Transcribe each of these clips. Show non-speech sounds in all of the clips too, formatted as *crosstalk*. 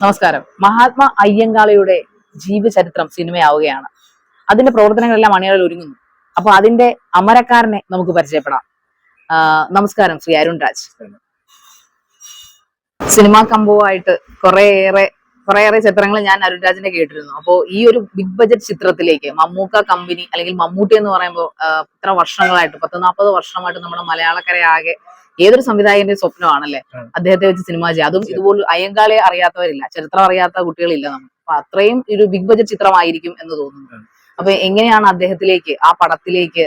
നമസ്കാരം. മഹാത്മാ അയ്യങ്കാളിയുടെ ജീവചരിത്രം സിനിമയാവുകയാണ്. അതിന്റെ പ്രവർത്തനങ്ങളെല്ലാം അണികളിൽ ഒരുങ്ങുന്നു. അപ്പൊ അതിന്റെ അമരക്കാരനെ നമുക്ക് പരിചയപ്പെടാം. നമസ്കാരം ശ്രീ അരുൺ രാജ് സിനിമാ കമ്പവുമായിട്ട് കുറേയേറെ കുറേയേറെ ചിത്രങ്ങൾ ഞാൻ അരുൺ രാജിന്റെ കേട്ടിരുന്നു. അപ്പോ ഈ ഒരു ബിഗ് ബജറ്റ് ചിത്രത്തിലേക്ക് മമ്മൂക്ക കമ്പനി അല്ലെങ്കിൽ മമ്മൂട്ടി എന്ന് പറയുമ്പോൾ ഇത്ര വർഷങ്ങളായിട്ട് പത്ത് നാൽപ്പത് വർഷമായിട്ട് നമ്മുടെ മലയാളക്കരയാകെ ഏതൊരു സംവിധായകന്റെ സ്വപ്നമാണല്ലേ. അദ്ദേഹത്തെ വെച്ച് സിനിമ ചെയ്യുക അതും ഇതുപോലെ അയ്യങ്കാളെ അറിയാത്തവരില്ല. ചരിത്രം അറിയാത്ത കുട്ടികളില്ല നമ്മൾ. അപ്പൊ അത്രയും ഒരു ബിഗ് ബജറ്റ് ചിത്രമായിരിക്കും എന്ന് തോന്നുന്നു. അപ്പൊ എങ്ങനെയാണ് അദ്ദേഹത്തിലേക്ക് ആ പടത്തിലേക്ക്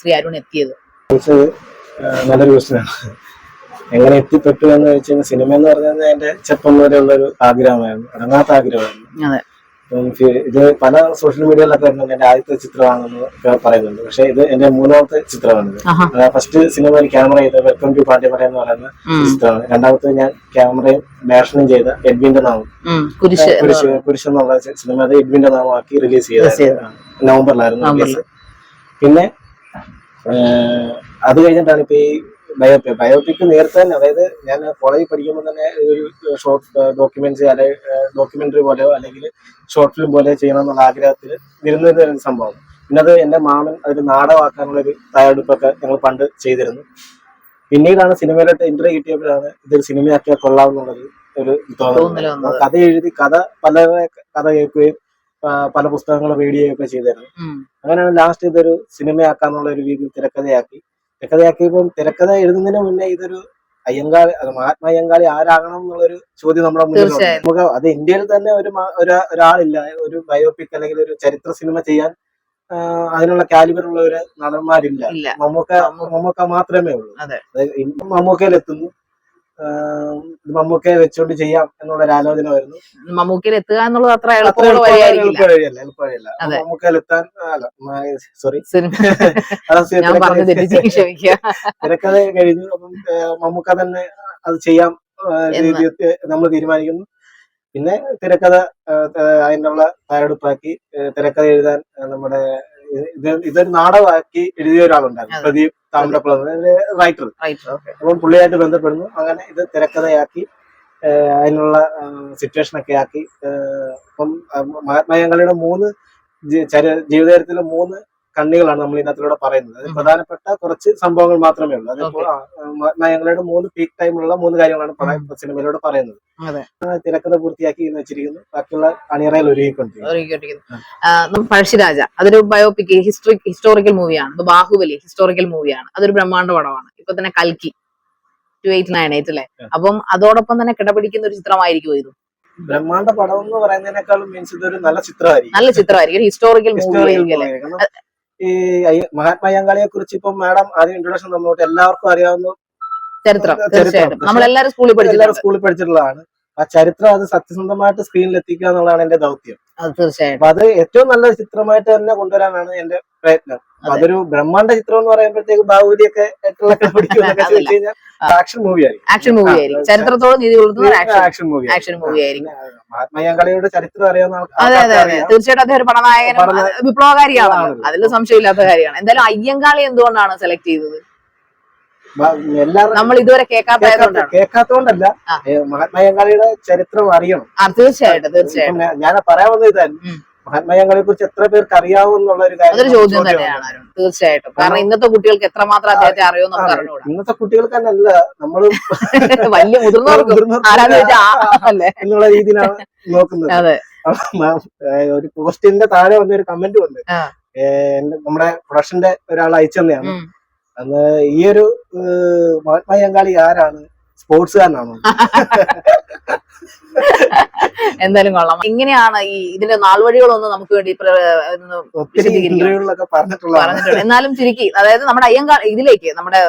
ശ്രീ അരുൺ എത്തിയത്? നല്ലൊരു ക്വസ്റ്റ്യനാണ് എങ്ങനെ എത്തിപ്പെട്ടു എന്ന് വെച്ച് കഴിഞ്ഞാൽ സിനിമ എന്ന് പറഞ്ഞാൽ എന്റെ ചെപ്പം വരെയുള്ള ഒരു ആഗ്രഹമായിരുന്നു. അടങ്ങാത്ത ആഗ്രഹമായിരുന്നു. ഇത് പല സോഷ്യൽ മീഡിയയിലൊക്കെ എന്റെ ആദ്യത്തെ ചിത്രമാണെന്ന് പറയുന്നുണ്ട് പക്ഷെ ഇത് എന്റെ മൂന്നാമത്തെ ചിത്രമാണ്. ഫസ്റ്റ് സിനിമയിൽ ക്യാമറ ചെയ്ത വെൽക്കം ടു പാണ്ഡ്യമല എന്ന് പറയുന്ന. ചിത്രമാണ് രണ്ടാമത്തെ ഞാൻ ക്യാമറയും ഡയറക്ഷനും ചെയ്ത എഡ്വിന്റെ നാമം. കുരിശ് കുരിശ് എന്നുള്ള സിനിമ അത് എഡ്വിന്റെ നാമമാക്കി റിലീസ് ചെയ്തത്. നവംബറിലായിരുന്നു. പിന്നെ അത് കഴിഞ്ഞിട്ടാണ് ഇപ്പൊ ഈ ബയോപിക് ബയോപിക് നേരത്തെ തന്നെ അതായത് ഞാൻ കോളേജിൽ പഠിക്കുമ്പോൾ തന്നെ ഒരു ഷോർട്ട് ഡോക്യുമെന്ററി അല്ലെ ഡോക്യുമെന്ററി പോലെയോ അല്ലെങ്കിൽ ഷോർട്ട് ഫിലിം പോലെ ചെയ്യണം എന്നുള്ള ആഗ്രഹത്തിൽ ഇരുന്നൊരു സംഭവം പിന്നെ അത് എന്റെ മാമൻ അതിൽ നാടകമാക്കാനുള്ള ഒരു തയ്യാറെടുപ്പൊക്കെ ഞങ്ങൾ പണ്ട് ചെയ്തിരുന്നു. പിന്നീടാണ് സിനിമയിലോട്ട് എൻട്രി കിട്ടിയപ്പോഴാണ് ഇതൊരു സിനിമയാക്കിയാൽ കൊള്ളാം എന്നുള്ളത് ഒരു കഥ എഴുതി കഥ പല കഥ കേൾക്കുകയും പല പുസ്തകങ്ങൾ റീഡ് ചെയ്യുകയൊക്കെ ചെയ്തിരുന്നു. അങ്ങനെയാണ് ലാസ്റ്റ് ഇതൊരു സിനിമയാക്കാന്നുള്ള ഒരു രീതിയിൽ തിരക്കഥയാക്കി തിരക്കഥയാക്കിയപ്പോൾ തിരക്കഥ എഴുതുന്നതിന് മുന്നേ ഇതൊരു അയ്യങ്കാളി മഹാത്മാ അയ്യങ്കാളി ആരാകണം എന്നുള്ളൊരു ചോദ്യം നമ്മുടെ മുന്നിൽ. നമുക്ക് അത് ഇന്ത്യയിൽ തന്നെ ഒരു ഒരാളില്ല. ഒരു ബയോപിക് അല്ലെങ്കിൽ ഒരു ചരിത്ര സിനിമ ചെയ്യാൻ അതിനുള്ള കാലിബർ ഉള്ള ഒരു നടന്മാരില്ല. മമ്മൂക്ക മമ്മൂക്ക മാത്രമേ ഉള്ളൂ. അതെ. മമ്മൂക്കയെ വെച്ചുകൊണ്ട് ചെയ്യാം എന്നുള്ള ഒരു ആലോചന വരുന്നു മമ്മൂക്കയിൽ എത്തുക എന്നുള്ളത് അത്ര അത്ര എളുപ്പമുള്ള എളുപ്പ- വഴിയായിരിക്കില്ല. എളുപ്പ വഴിയല്ല എളുപ്പ മമ്മൂക്കയിൽ എത്താൻ അല്ല *laughs* സോറി *laughs* തിരക്കഥ കഴിഞ്ഞു. അപ്പം മമ്മൂക്ക തന്നെ അത് ചെയ്യാം. നമ്മൾ തീരുമാനിക്കുന്നു. പിന്നെ തിരക്കഥ അതിനുള്ള തയ്യാറെടുപ്പാക്കി തിരക്കഥ എഴുതാൻ നമ്മുടെ ഇത് ഇതൊരു നാടകമാക്കി എഴുതിയ ഒരാളുണ്ടായിരുന്നു. പ്രദീപ് താമരക്കുളം റൈറ്റർ അപ്പം പുള്ളിയായിട്ട് ബന്ധപ്പെടുന്നു. അങ്ങനെ ഇത് തിരക്കഥയാക്കി അതിനുള്ള സിറ്റുവേഷൻ ഒക്കെ ആക്കി ഇപ്പം മഹാത്മാഗാന്ധിയുടെ മൂന്ന് ജീവിതചരിത്രത്തിലെ മൂന്ന് കണ്ണികളാണ് നമ്മൾ ഇതിനകത്തിലൂടെ പറയുന്നത്. അത് പ്രധാനപ്പെട്ട കുറച്ച് സംഭവങ്ങൾ മാത്രമേ ഉള്ളൂ. അതിപ്പോൾ നയങ്ങളുടെ മൂന്ന് പീക്ക് ടൈമിലുള്ള മൂന്ന് കാര്യങ്ങളാണ് സിനിമയിലൂടെ പറയുന്നത്. തിരക്കഥ പൂർത്തിയാക്കി എന്ന് വെച്ചിരിക്കുന്നു. ബാക്കിയുള്ള അണിയറയിൽ ഒരുങ്ങിക്കൊണ്ടിരിക്കുന്നു. പഴശ്ശിരാജ. അതൊരു ബയോപിക് ഹിസ്റ്ററി ഹിസ്റ്റോറിക്കൽ മൂവിയാണ് ഇപ്പൊ ബാഹുബലി ഹിസ്റ്റോറിക്കൽ മൂവിയാണ് അതൊരു ബ്രഹ്മാണ്ഡ പടമാണ്. ഇപ്പൊ തന്നെ കൽക്കി. ടു എയ്റ്റ് നയൻ എയ്റ്റ് അല്ലേ അപ്പം അതോടൊപ്പം തന്നെ കിടപിടിക്കുന്ന ഒരു ചിത്രമായിരിക്കും ഇത്? ബ്രഹ്മാണ്ഡ പടം എന്ന് പറയുന്നതിനേക്കാളും മീൻസ് ഇതൊരു നല്ല ചിത്രമായിരിക്കും. നല്ല ചിത്രമായിരിക്കും. ഹിസ്റ്റോറിക്കൽ മൂവി ഈ മഹാത്മാ കുറിച്ച് ഇപ്പം മാഡം ആദ്യം ഇൻട്രൊഡക്ഷൻ തന്നോട്ട് എല്ലാവർക്കും അറിയാവുന്ന ചരിത്രം. തീർച്ചയായിട്ടും. പക്ഷേ നമ്മളെല്ലാരും സ്കൂളിൽ എല്ലാവരും സ്കൂളിൽ പഠിച്ചിട്ടുള്ളതാണ്. ആ ചരിത്രം അത് സത്യസന്ധമായിട്ട് സ്ക്രീനിൽ എത്തിക്കുക എന്നുള്ളതാണ് എന്റെ ദൗത്യം. തീർച്ചയായും അത് ഏറ്റവും നല്ല ചിത്രമായിട്ട് തന്നെ കൊണ്ടുവരാനാണ് എന്റെ പ്രയത്നം. അതൊരു ബ്രഹ്മാണ്ഡ ചിത്രം എന്ന് പറയുമ്പോഴത്തേക്ക് ബാഹുബലിയൊക്കെ ഒക്കെ. ആക്ഷൻ മൂവി ആയിരിക്കും. ആക്ഷൻ മൂവി ആയിരിക്കും. നീതി ആക്ഷൻ മൂവി ആക്ഷൻ മൂവി ആയിരിക്കും. ചരിത്രം അറിയാവുന്ന അതെ അതെ അതെ. തീർച്ചയായിട്ടും അദ്ദേഹം ഒരു പടനായകനും വിപ്ലവകാരിയാണല്ലോ അതിൽ സംശയമില്ലാത്ത കാര്യമാണ്. എന്തായാലും അയ്യങ്കാളി എന്തുകൊണ്ടാണ് സെലക്ട് ചെയ്തത്? നമ്മൾ ഇതുവരെ കേൾക്കാത്തതുകൊണ്ടാണ് കേൾക്കാത്തോണ്ടല്ല ആ. മഹാത്മാ അയ്യങ്കാളിയുടെ ചരിത്രം അറിയണം. തീർച്ചയായിട്ടും തീർച്ചയായും ഞാൻ- പറയാൻ വന്നത് ഇതായിരുന്നു ഉം. മഹാത്മാ അയ്യങ്കാളിയെ കുറിച്ച് എത്ര പേർക്ക് അറിയാവൂ എന്നുള്ള ഒരു കാര്യം ചോദ്യം. തന്നെയാണ് തീർച്ചയായിട്ടും. കാരണം ഇന്നത്തെ കുട്ടികൾക്ക് എത്രമാത്രം അദ്ദേഹത്തെ അറിയുമെന്ന് നമുക്ക്. അറിഞ്ഞുകൂടാ. ഇന്നത്തെ കുട്ടികൾക്ക് തന്നെയല്ല നമ്മൾ *laughs* വലിയ മുതിർന്നവർക്കും. എന്നുള്ള രീതിയിലാണ് നോക്കുന്നത്. *laughs* ഒരു പോസ്റ്റിന്റെ താഴെ വന്ന ഒരു കമന്റ് എന്റെ- നമ്മുടെ പ്രൊഡക്ഷന്റെ ഒരാൾ അയച്ചു തന്നെയാണ്. അന്ന് ഈ ഒരു ഏഹ് മഹാത്മാ അയ്യങ്കാളി ആരാണ്? സ്പോർട്സുകാരനാണോ? എന്തായാലും കൊള്ളാം. എങ്ങനെയാണ് ഈ ഇതിന്റെ നാൾവഴികളൊന്നും നമുക്ക് വേണ്ടി പറഞ്ഞിട്ടുള്ള എന്നാലും ചുരുക്കി അതായത് നമ്മുടെ അയ്യങ്കാൾ ഇതിലേക്ക് നമ്മുടെ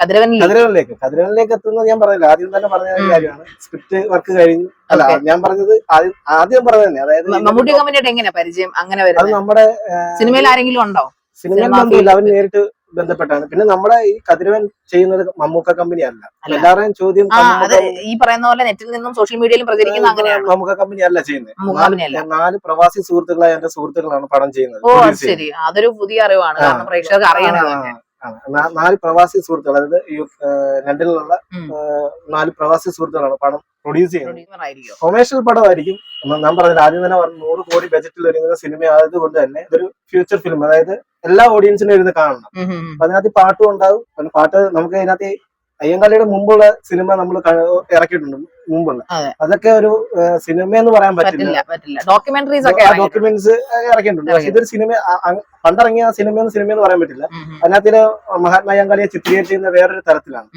കതിരവനിലേക്ക്. കതിരവനിലേക്ക്. എത്തുന്നത് ഞാൻ പറഞ്ഞില്ല. ആദ്യം തന്നെ പറഞ്ഞ കാര്യമാണ്. സ്ക്രിപ്റ്റ് വർക്ക് കഴിഞ്ഞു അല്ല ഞാൻ പറഞ്ഞത് ആദ്യം പറഞ്ഞത് തന്നെ അതായത് മമ്മൂട്ടി കമ്പനിയുടെ എങ്ങനെയാ പരിചയം? അങ്ങനെ വരുന്നത്? നമ്മുടെ സിനിമയിൽ ആരെങ്കിലും ഉണ്ടോ? സിനിമയിൽ സിനിമാ അവൻ. നേരിട്ട് ബന്ധപ്പെട്ടാണ്. പിന്നെ നമ്മുടെ ഈ കതിരവൻ ചെയ്യുന്നത് മമ്മൂക്ക കമ്പനി അല്ല. എല്ലാവരെയും ചോദ്യം ഈ പറയുന്ന പോലെ നെറ്റിൽ നിന്നും സോഷ്യൽ മീഡിയയിലും പ്രചരിക്കുന്ന അങ്ങനെയാണ്. മമ്മൂക്ക കമ്പനി അല്ല ചെയ്യുന്നത് നാല് പ്രവാസി സുഹൃത്തുക്കളായ എന്റെ സുഹൃത്തുക്കളാണ് പടം ചെയ്യുന്നത് ഓ. ശരി. അതൊരു പുതിയ അറിവാണ്. കാരണം പ്രേക്ഷകർക്ക്. നാ- നാല് പ്രവാസി സുഹൃത്തുക്കൾ അതായത് ഈ രണ്ടിലുള്ള ലണ്ടനിലുള്ള നാല് പ്രവാസി സുഹൃത്തുക്കളാണ് പടം പ്രൊഡ്യൂസ് ചെയ്യുന്നത്. കൊമേഷ്യൽ കൊമേഴ്ഷ്യൽ പടമായിരിക്കും. ഞാൻ പറഞ്ഞത് ആദ്യം തന്നെ പറഞ്ഞു നൂറ് കോടി ബജറ്റിൽ ഒരുങ്ങുന്ന സിനിമ ആയത് കൊണ്ട് തന്നെ ഇതൊരു ഫ്യൂച്ചർ ഫിലിം അതായത് എല്ലാ ഓഡിയൻസിനും ഇരുന്ന് കാണണം. അപ്പൊ അതിനകത്ത് പാട്ടും ഉണ്ടാവും പാട്ട് നമുക്ക് അതിനകത്ത് അയ്യങ്കാളിയുടെ മുമ്പുള്ള സിനിമ നമ്മൾ ഇറക്കിയിട്ടുണ്ട് മുമ്പുള്ള. അതെ. അതൊക്കെ ഒരു സിനിമ എന്ന് പറയാൻ പറ്റില്ല. ഡോക്യുമെന്ററീസ് ഡോക്യുമെന്റ്സ് ഇറക്കിയിട്ടുണ്ട്. പക്ഷെ ഇതൊരു സിനിമ പണ്ടിറങ്ങിയ സിനിമ എന്ന് സിനിമ എന്ന് പറയാൻ പറ്റില്ല. അതിനകത്തിൽ മഹാത്മാ അയ്യങ്കാളിയെ ചിത്രീകരിച്ചിരുന്ന വേറൊരു തരത്തിലാണ്.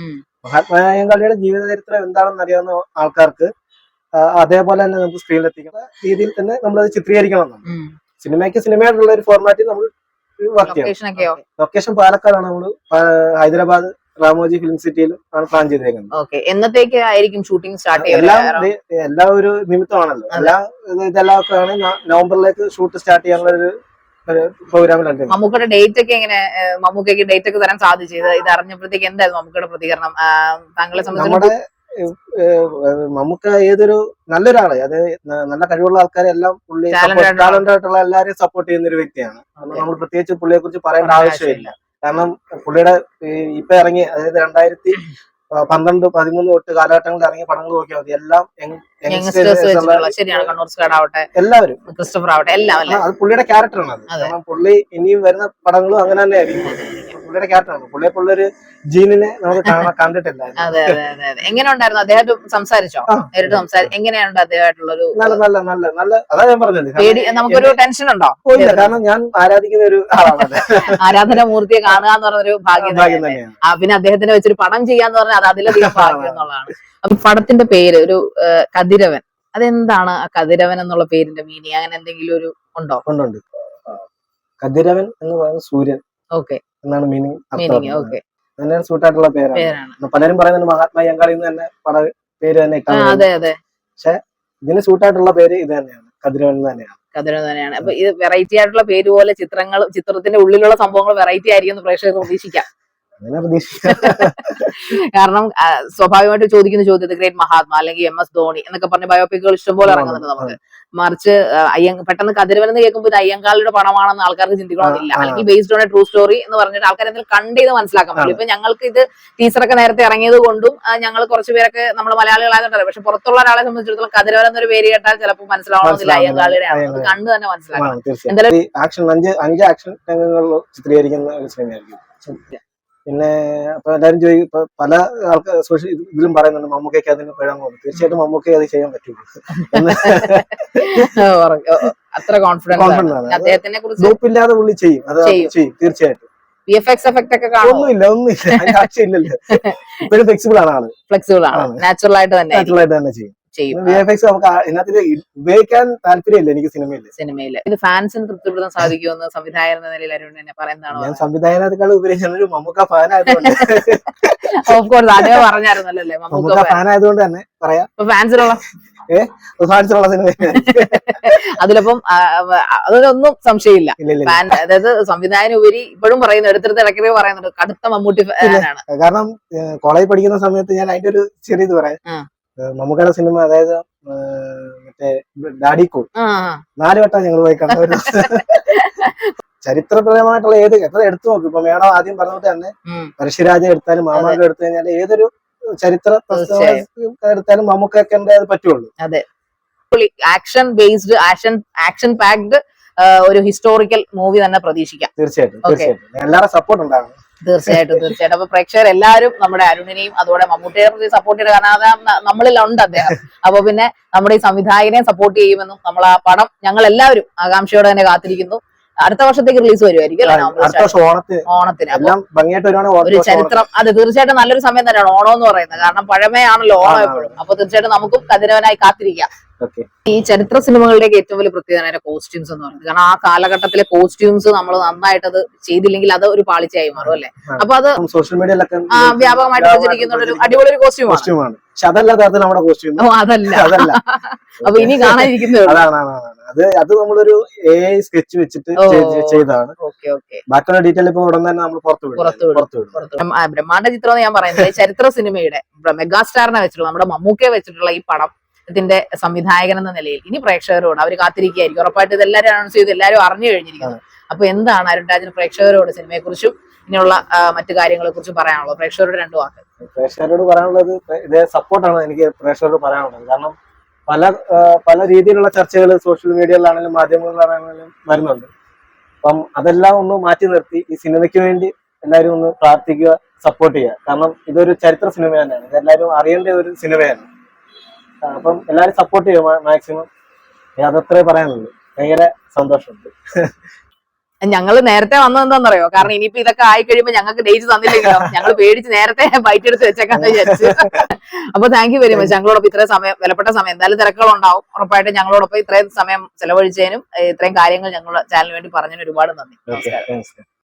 മഹാത്മാ അയ്യങ്കാളിയുടെ ജീവിത ചരിത്രം എന്താണെന്ന് അറിയാവുന്ന ആൾക്കാർക്ക് അതേപോലെ തന്നെ നമുക്ക് സ്ക്രീനിൽ സ്ക്രീനിലെത്തിക്കുന്ന രീതിയിൽ തന്നെ നമ്മൾ അത് ചിത്രീകരിക്കണം. സിനിമയ്ക്ക് സിനിമയായിട്ടുള്ള ഒരു ഫോർമാറ്റിൽ നമ്മൾ വർക്ക് ചെയ്യണം. ലൊക്കേഷൻ പാലക്കാടാണ് നമ്മൾ ഹൈദരാബാദ് രാമോജി ഫിലിം സിറ്റിയിൽ ആണ് പ്ലാൻ ചെയ്തേക്കുന്നത്. ഓക്കെ എന്നത്തേക്ക് ആയിരിക്കും ഷൂട്ടിംഗ് സ്റ്റാർട്ട് എല്ലാം എല്ലാം ഒരു നിമിത്തമാണല്ലോ. എല്ലാ ഇത് ഇതെല്ലാം ഒക്കെ ആണ് നവംബറിലേക്ക് ഷൂട്ട് സ്റ്റാർട്ട് ചെയ്യാനുള്ള ഒരു പ്രോഗ്രാമിലാണ് മമ്മൂക്കയുടെ ഡേറ്റ് ഒക്കെ എങ്ങനെ മമ്മൂക്കയ്ക്ക് ഡേറ്റ് ഒക്കെ തരാൻ സാധിച്ചത്? ഇത് അറിഞ്ഞപ്പോഴത്തേക്ക് എന്തായിരുന്നു മമ്മൂക്കയുടെ പ്രതികരണം? താങ്കളെ സംബന്ധിച്ച് മമ്മൂക്ക ഏതൊരു നല്ലൊരാൾ അത് നല്ല കഴിവുള്ള ആൾക്കാരെ എല്ലാം പുള്ളി ടാലന്റ് ആയിട്ടുള്ള എല്ലാവരെയും സപ്പോർട്ട് ചെയ്യുന്ന ഒരു വ്യക്തിയാണ്. നമ്മൾ പ്രത്യേകിച്ച് പുള്ളിയെ കുറിച്ച് പറയേണ്ട ആവശ്യമില്ല. കാരണം പുള്ളിയുടെ ഇപ്പൊ ഇറങ്ങി അതായത് രണ്ടായിരത്തി പന്ത്രണ്ട് പതിമൂന്ന് തൊട്ട് കാലഘട്ടങ്ങളിൽ ഇറങ്ങിയ പടങ്ങൾ നോക്കിയാൽ മതി. എല്ലാം എല്ലാവരും. ക്രിസ്റ്റഫർ ആവട്ടെ. എല്ലാം അത് പുള്ളിയുടെ ക്യാരക്ടറാണ് അത്. കാരണം പുള്ളി ഇനിയും വരുന്ന പടങ്ങളും അങ്ങനെ തന്നെ ആയിരിക്കും പുള്ളിയുടെ ക്യാരക്ടറാണ് പുള്ളിയെ പുള്ളൊരു ജീനിനെ നമുക്ക് കാണാൻ കണ്ടിട്ടില്ല അതെ അതെ അതെ അതെ. എങ്ങനെ ഉണ്ടായിരുന്നു അദ്ദേഹമായിട്ട് സംസാരിച്ചോ. നേരിട്ട് സംസാരിച്ചു എങ്ങനെയാണ് അദ്ദേഹമായിട്ടുള്ള ഒരു നല്ല നല്ല നല്ല നല്ല അതാ ഞാൻ പറഞ്ഞത്. നമുക്കൊരു ടെൻഷൻ ഉണ്ടോ? ഇല്ല. കാരണം ഞാൻ ആരാധിക്കുന്ന ഒരു ആളാണ് ആരാധന മൂർത്തിയെ കാണുക എന്ന് പറഞ്ഞൊരു ഭാഗ്യം? തന്നെയാണ്. പിന്നെ അദ്ദേഹത്തിന് വെച്ചൊരു പടം ചെയ്യാന്ന് പറഞ്ഞാൽ അത് അതിലധികം ഭാഗ്യം എന്നുള്ളതാണ്. അപ്പൊ പടത്തിന്റെ പേര് ഒരു കതിരവൻ. അതെന്താണ് ആ കതിരവൻ എന്നുള്ള പേരിന്റെ മീനിങ് അങ്ങനെ എന്തെങ്കിലും ഒരു ഉണ്ടോ? കൊണ്ടുണ്ട് കതിരവൻ എന്ന് പറയുന്നത് സൂര്യൻ. ഓക്കെ. എന്നാണ് മീനിങ് മീനിങ് ഓക്കെ അതിന് സൂട്ടായിട്ടുള്ള പേരാണ്. പലരും പറയുന്നത് മഹാത്മാ അയ്യങ്കാളി എന്ന് തന്നെ പട പേര് തന്നെ. അതെ അതെ. ഇതിന് സൂട്ടായിട്ടുള്ള പേര് ഇത് തന്നെയാണ്. കതിരവൻ തന്നെയാണ്. കതിരവൻ തന്നെയാണ്. അപ്പൊ ഇത് വെറൈറ്റി ആയിട്ടുള്ള പേര് പോലെ ചിത്രങ്ങൾ ചിത്രത്തിന്റെ ഉള്ളിലുള്ള സംഭവങ്ങൾ വെറൈറ്റി ആയിരിക്കും പ്രേക്ഷകർ പ്രതീക്ഷിക്കാം. അങ്ങനെ പ്രതീക്ഷിക്കാം. കാരണം സ്വാഭാവികമായിട്ട് ചോദിക്കുന്ന ചോദ്യത്തിൽ ഗ്രേറ്റ് മഹാത്മാ അല്ലെങ്കിൽ എം എസ് ധോണി എന്നൊക്കെ പറഞ്ഞ ബയോപിക്കുകൾ ഇഷ്ടംപോലെ ഇറങ്ങുന്നുണ്ട് നമുക്ക്. മറിച്ച് അയ്യങ്ക പെട്ടെന്ന് കതിരവൻ എന്ന് കേൾക്കുമ്പോൾ ഇത് അയ്യങ്കാളിയുടെ പണമാണെന്ന് ആൾക്കാർക്ക് ചിന്തിക്കണമെന്നില്ല. അല്ലെങ്കിൽ based on a true story എന്ന് പറഞ്ഞിട്ട് ആൾക്കാർ എന്തെങ്കിലും കണ്ട് ഇത് മനസ്സിലാക്കാൻ പറ്റും. ഇപ്പൊ ഞങ്ങൾക്ക് ഇത് ടീച്ചറൊക്കെ നേരത്തെ ഇറങ്ങിയത് കൊണ്ടും ഞങ്ങൾ കുറച്ച് പേരൊക്കെ നമ്മൾ മലയാളികളായതുകൊണ്ടല്ലേ. പക്ഷെ പുറത്തുള്ള ഒരാളെ സംബന്ധിച്ചിടത്തോളം കതിരവൻ എന്നൊരു പേര് കേട്ടാൽ ചിലപ്പോൾ മനസ്സിലാവണമെന്നില്ല. അയ്യങ്കാളിയുടെ ആണ് അത് കണ്ടു തന്നെ മനസ്സിലാക്കണം. എന്തായാലും- ആക്ഷൻ അഞ്ച് അഞ്ച് ആക്ഷൻ രംഗങ്ങളിൽ ചിത്രീകരിക്കുന്ന ഒരു സിനിമയായിരിക്കും പിന്നെ അപ്പൊ എല്ലാവരും ചോദിക്കും ഇപ്പൊ പല ആൾക്കാർ സോഷ്യൽ ഇതിലും പറയുന്നുണ്ട് മമ്മൂക്കയ്ക്ക് അതിന് പിഴങ്ങും തീർച്ചയായിട്ടും മമ്മൂക്കയെ അത് ചെയ്യാൻ പറ്റുള്ളൂ. അത്ര കോൺഫിഡൻസ് ഗ്രൂപ്പില്ലാതെ പുള്ളി ചെയ്യും. അത് ചെയ്യും. ചെയ്യും. തീർച്ചയായിട്ടും. ഒന്നുമില്ല ഒന്നുമില്ല. അതിന്റെ ആവശ്യമില്ലല്ലോ. ഇപ്പോഴും ഫ്ലെക്സിബിൾ ആണ് ആൾ. ഫ്ലെക്സിബിൾ ആണ്. നാച്ചുറൽ ആയിട്ട് തന്നെ നാച്ചുറൽ ആയിട്ട് തന്നെ ചെയ്യും. ചെയ്യും. വി എഫ് എക്സ് നമുക്ക് ഇതിനകത്ത് ഉപയോഗിക്കാൻ താല്പര്യമില്ല എനിക്ക് സിനിമയിൽ സിനിമയിൽ. ഇത് ഫാൻസിന് തൃപ്തിപ്പെടുത്താൻ സാധിക്കുമെന്ന് സംവിധായകൻ എന്ന നിലയിൽ അരുൺ എന്നെ പറയുന്നതാണോ? ഞാൻ സംവിധായകനേക്കാൾ ഉപരി ഞാനൊരു മമ്മൂക്ക ഫാൻ ആയതുകൊണ്ട് ഓഫ് കോഴ്സ് അതേ പറഞ്ഞായിരുന്നല്ലോ അല്ലേ? മമ്മൂക്ക ഫാൻ. ആയതുകൊണ്ട് തന്നെ പറയാം. ഫാൻസിനുള്ള ഫാൻസിനുള്ള സിനിമ അതിലപ്പം അതിലൊന്നും സംശയമില്ല. ഫാൻ അതായത് സംവിധായകൻ ഉപരി ഇപ്പോഴും പറയുന്ന ഒരുത്തരത്തെ ഇടയ്ക്കിടെ പറയുന്നുണ്ട്. കടുത്ത മമ്മൂട്ടി ഫാനാണ്. കാരണം കോളേജ് പഠിക്കുന്ന സമയത്ത് ഞാൻ അതിന്റെ ഒരു ചെറിയ ഇത് പറയാം. മമ്മൂക്കയുടെ സിനിമ അതായത് മറ്റേ ഡാഡി കോ നാലുവട്ടം നാല് വട്ടം ഞങ്ങൾ പോയി കണ്ട ഒരു ചരിത്രപരമായിട്ടുള്ള ഏത് എത്ര എടുത്തു നോക്കും. ഇപ്പൊ മേഡം ആദ്യം പറഞ്ഞിട്ട് തന്നെ. പരശുരാജ എടുത്താലും മാമാക്ക എടുത്തു കഴിഞ്ഞാൽ ഏതൊരു ചരിത്ര. എടുത്താലും മമ്മൂക്കൊക്കെ അത് പറ്റുള്ളൂ. Action based action action packed ഒരു ഹിസ്റ്റോറിക്കൽ മൂവി തന്നെ പ്രതീക്ഷിക്കാം. തീർച്ചയായിട്ടും. തീർച്ചയായിട്ടും. എല്ലാവരുടെ സപ്പോർട്ട് ഉണ്ടാകും തീർച്ചയായിട്ടും തീർച്ചയായിട്ടും. അപ്പൊ പ്രേക്ഷകർ എല്ലാവരും നമ്മുടെ അരുണിനെയും അതുപോലെ മമ്മൂട്ടിയെ സപ്പോർട്ട് ചെയ്ത് കാരണം നമ്മളിലുണ്ട് അദ്ദേഹം. അപ്പൊ പിന്നെ നമ്മുടെ ഈ സംവിധായകനെ സപ്പോർട്ട് ചെയ്യുമെന്നും നമ്മൾ ആ പണം ഞങ്ങൾ എല്ലാവരും ആകാംക്ഷയോടെ തന്നെ കാത്തിരിക്കുന്നു. അടുത്ത വർഷത്തേക്ക് റിലീസ് വരുമായിരിക്കും ഓണത്തിന്. ഒരു ചരിത്രം അത് തീർച്ചയായിട്ടും നല്ലൊരു സമയം തന്നെയാണ് ഓണം എന്ന് പറയുന്നത്. കാരണം പഴമയാണല്ലോ ഓണം എപ്പോഴും. അപ്പൊ തീർച്ചയായിട്ടും നമുക്കും കതിരവനായി കാത്തിരിക്കാം. ഈ ചരിത്ര സിനിമകളുടെയൊക്കെ ഏറ്റവും വലിയ പ്രത്യേകത അതിന്റെ കോസ്റ്റ്യൂംസ് എന്ന് പറയുന്നത്. കാരണം ആ കാലഘട്ടത്തിലെ കോസ്റ്റ്യൂംസ് നമ്മൾ നന്നായിട്ട് അത് ചെയ്തില്ലെങ്കിൽ അത് ഒരു പാളിച്ചയായി മാറും അല്ലെ. അപ്പൊ അത് സോഷ്യൽ മീഡിയയിലൊക്കെ വ്യാപകമായിട്ട് പ്രചരിക്കുന്ന ഒരു അടിപൊളി ഒരു കോസ്റ്റ്യൂമാണ് പക്ഷെ അതല്ല യഥാർത്ഥത്തിൽ നമ്മുടെ കോസ്റ്റ്യൂം അതല്ല. അതല്ല. *laughs* അപ്പൊ ഇനി കാണാനിരിക്കുന്നത്. അത് അത് നമ്മളൊരു എ സ്കെച്ച് വെച്ചിട്ട് ചെയ്താണ് ബാക്കിയുള്ള ഡീറ്റെയിൽ ഇപ്പൊ ഉടൻ തന്നെ നമ്മൾ പുറത്തു വിടും. ബ്രഹ്മാണ്ഡ ചിത്രം ഞാൻ പറയുന്നത് ചരിത്ര സിനിമയുടെ മെഗാസ്റ്റാറിനെ വെച്ചിട്ടുള്ള നമ്മുടെ മമ്മൂക്കയെ വെച്ചിട്ടുള്ള ഈ പടം ഇതിന്റെ സംവിധായകൻ എന്ന നിലയിൽ ഇനി പ്രേക്ഷകരോട് അവർ കാത്തിരിക്കുകയായിരിക്കും. ഉറപ്പായിട്ട് ഇത് എല്ലാവരും അനൗൺസ് ചെയ്ത് എല്ലാവരും അറിഞ്ഞു കഴിഞ്ഞിരിക്കുന്നത് അപ്പൊ എന്താണ് അരുൺ രാജൻ പ്രേക്ഷകരോട് സിനിമയെ കുറിച്ചും ഇനിയുള്ള മറ്റു കാര്യങ്ങളെ കുറിച്ചും പറയാനുള്ളത്? പ്രേക്ഷകരോട് രണ്ടു വാക്ക്. പ്രേക്ഷകരോട് പറയാനുള്ളത് ഇതേ സപ്പോർട്ടാണ് എനിക്ക് പ്രേക്ഷകരോട് പറയാനുള്ളത്. കാരണം പല പല രീതിയിലുള്ള ചർച്ചകൾ സോഷ്യൽ മീഡിയയിലാണെങ്കിലും മാധ്യമങ്ങളിലാണെങ്കിലും വരുന്നുണ്ട്. അപ്പം അതെല്ലാം ഒന്ന് മാറ്റി നിർത്തി ഈ സിനിമയ്ക്ക് വേണ്ടി എല്ലാവരും ഒന്ന് പ്രാർത്ഥിക്കുക സപ്പോർട്ട് ചെയ്യുക. കാരണം ഇതൊരു ചരിത്ര സിനിമ തന്നെയാണ്. ഇതെല്ലാവരും അറിയേണ്ട ഒരു സിനിമയാണ്. അപ്പം എല്ലാവരും സപ്പോർട്ട് ചെയ്യും മാക്സിമം. അതത്രേ പറയാനുള്ളൂ. ഭയങ്കര സന്തോഷമുണ്ട്. ഞങ്ങൾ നേരത്തെ വന്നതെന്താണെന്നറിയോ കാരണം ഇനിയിപ്പോ ഇതൊക്കെ ആയി കഴിയുമ്പോൾ ഞങ്ങൾക്ക് ഡേറ്റ് തന്നില്ലെങ്കിലോ? ഞങ്ങൾ പേടിച്ച് നേരത്തെ ബൈറ്റ് എടുത്ത് വെച്ചേക്കാന്ന് വിചാരിച്ചു. അപ്പൊ താങ്ക് യു വെരി മച്ച് ഞങ്ങളോടൊപ്പം ഇത്രയും സമയം വിലപ്പെട്ട സമയം. എന്തായാലും തിരക്കുകളുണ്ടാവും. ഉറപ്പായിട്ടും ഞങ്ങളോടൊപ്പം ഇത്രയും സമയം ചെലവഴിച്ചതിനും ഇത്രയും കാര്യങ്ങൾ ഞങ്ങളുടെ ചാനലിന് വേണ്ടി പറഞ്ഞതിന് ഒരുപാട് നന്ദി.